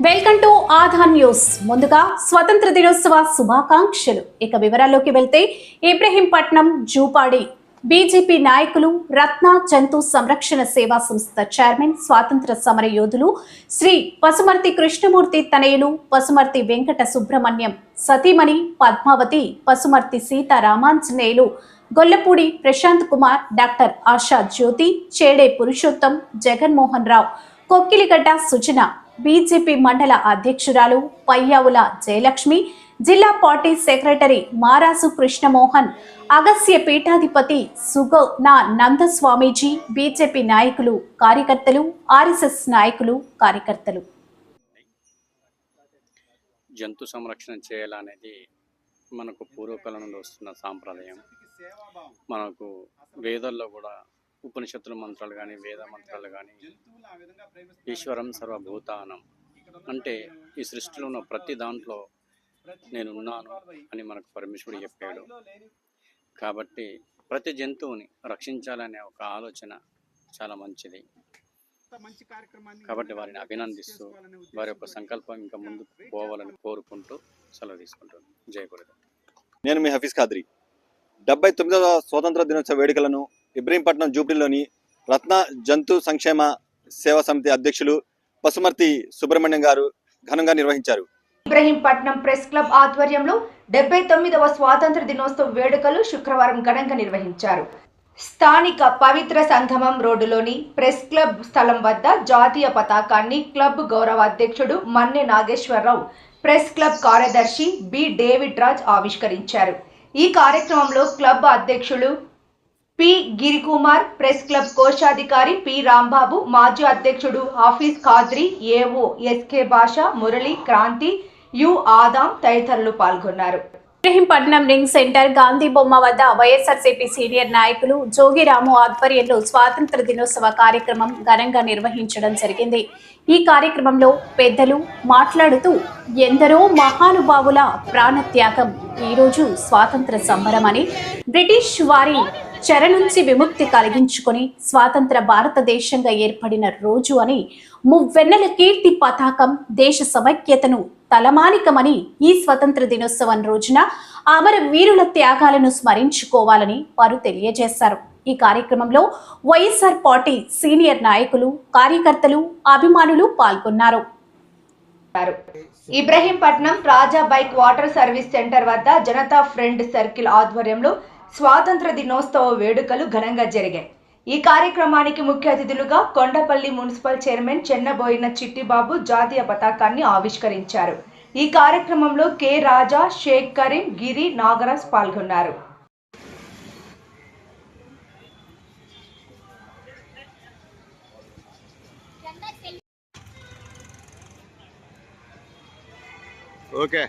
Welcome to Aadhaar news. ముందుగా స్వతంత్ర దినోత్సవ శుభాకాంక్షలు. ఇక వివరాల్లోకి వెళ్తే ఇబ్రహీంపట్నం జూపాడి బీజేపీ నాయకులు రత్న జంతు సంరక్షణ సేవా సంస్థ చైర్మన్ స్వాతంత్ర సమర యోధులు శ్రీ పసుమర్తి కృష్ణమూర్తి తనయులు పసుమర్తి వెంకట సుబ్రహ్మణ్యం సతీమణి పద్మావతి పసుమర్తి సీతారామాంజనేయులు గొల్లపూడి ప్రశాంత్ కుమార్ డాక్టర్ ఆశా జ్యోతి చేడే పురుషోత్తం జగన్మోహన్ రావు కొక్కిలిగడ్డ సుజన బీజేపీ మండల అధ్యక్షురాలు పయ్యావుల జయలక్ష్మి జిల్లా పార్టీ సెక్రటరీ మారాసు కృష్ణమోహన్ అగస్య పీఠాధిపతి సుగోనా నందస్వామీజీ బీజేపీ నాయకులు కార్యకర్తలు ఆర్ఎస్ఎస్ నాయకులు కార్యకర్తలు. జంతు సంరక్షణ చేయాలనేది మనకు పూర్వకాలం నుండి వస్తున్న సాంప్రదాయం. మనకు వేదల్లో కూడా ఉపనిషత్తుల మంత్రాలు కానీ వేద మంత్రాలు కానీ ఈశ్వరం సర్వభూతానం. అంటే ఈ సృష్టిలో ఉన్న ప్రతి దాంట్లో నేను ఉన్నాను అని మనకు పరమేశ్వరుడు చెప్పాడు. కాబట్టి ప్రతి జంతువుని రక్షించాలనే ఒక ఆలోచన చాలా మంచిది. కాబట్టి వారిని అభినందిస్తూ వారి యొక్క సంకల్పం ఇంకా ముందుకు పోవాలని కోరుకుంటూ సెలవు తీసుకుంటాను జయ నేను మీ హఫీజ్ ఖాద్రి. డెబ్బై తొమ్మిదవ స్వాతంత్ర దినోత్సవ వేడుకలను ఇబ్రహీంపట్నం జూబ్లీలోని రత్న జంతు సంక్షేమ సేవా సమితి అధ్యక్షులు పసుమర్తి సుబ్రహ్మణ్యం గారు ఘనంగా నిర్వహించారు. ఇబ్రహీంపట్నం ప్రెస్ క్లబ్ ఆధ్వర్యంలో డెబ్బై తొమ్మిదవ స్వాతంత్ర దినోత్సవ వేడుకలు శుక్రవారం ఘనంగా నిర్వహించారు. స్థానిక పవిత్ర సంగమం రోడ్డులోని ప్రెస్ క్లబ్ స్థలం వద్ద జాతీయ పతాకాన్ని క్లబ్ గౌరవ అధ్యక్షుడు మన్నె నాగేశ్వరరావు ప్రెస్ క్లబ్ కార్యదర్శి బి డేవిడ్ రాజ్ ఆవిష్కరించారు. ఈ కార్యక్రమంలో క్లబ్ అధ్యక్షులు పి గిరికుమార్ ప్రెస్ క్లబ్ కోశాధికారి పి రాంబాబు మాజీ అధ్యక్షుడు హాఫీజ్ ఖాద్రి ఏఓ ఎస్కే భాష మురళి క్రాంతి యు ఆదాం తదితరులు పాల్గొన్నారు. ఇబ్రహీంపట్నం రింగ్ సెంటర్ గాంధీ బొమ్మ వద్ద వైఎస్ఆర్సీపీ సీనియర్ నాయకులు జోగిరాము ఆధ్వర్యంలో స్వాతంత్ర దినోత్సవ కార్యక్రమం ఘనంగా నిర్వహించడం జరిగింది. ఈ కార్యక్రమంలో పెద్దలు మాట్లాడుతూ ఎందరో మహానుభావుల ప్రాణత్యాగం ఈరోజు స్వాతంత్ర సంబరమని బ్రిటిష్ వారి చెర నుంచి విముక్తి కలిగించుకొని స్వాతంత్ర భారతదేశంగా ఏర్పడిన రోజు అని మువ్వెన్నెల కీర్తి పతాకం దేశ సమైక్యతను తలమానికమని ఈ స్వతంత్ర దినోత్సవం రోజున అమర వీరుల త్యాగాలను స్మరించుకోవాలని వారు తెలియజేశారు. ఈ కార్యక్రమంలో వైఎస్ఆర్ పార్టీ సీనియర్ నాయకులు కార్యకర్తలు అభిమానులు పాల్గొన్నారు. Ibrahimpatnam Raja bike water service centre వద్ద జనతా ఫ్రెండ్ సర్కిల్ ఆధ్వర్యంలో స్వాతంత్ర దినోత్సవ వేడుకలు ఘనంగా జరిగాయి. ఈ కార్యక్రమానికి ముఖ్య అతిథులుగా కొండపల్లి మున్సిపల్ చైర్మన్ చెన్నబోయిన చిట్టిబాబు జాతీయ పతాకాన్ని ఆవిష్కరించారు. ఈ కార్యక్రమంలో కె. రాజా షేక్ కరీం గిరి నాగరాజ్ పాల్గొన్నారు. ఓకే.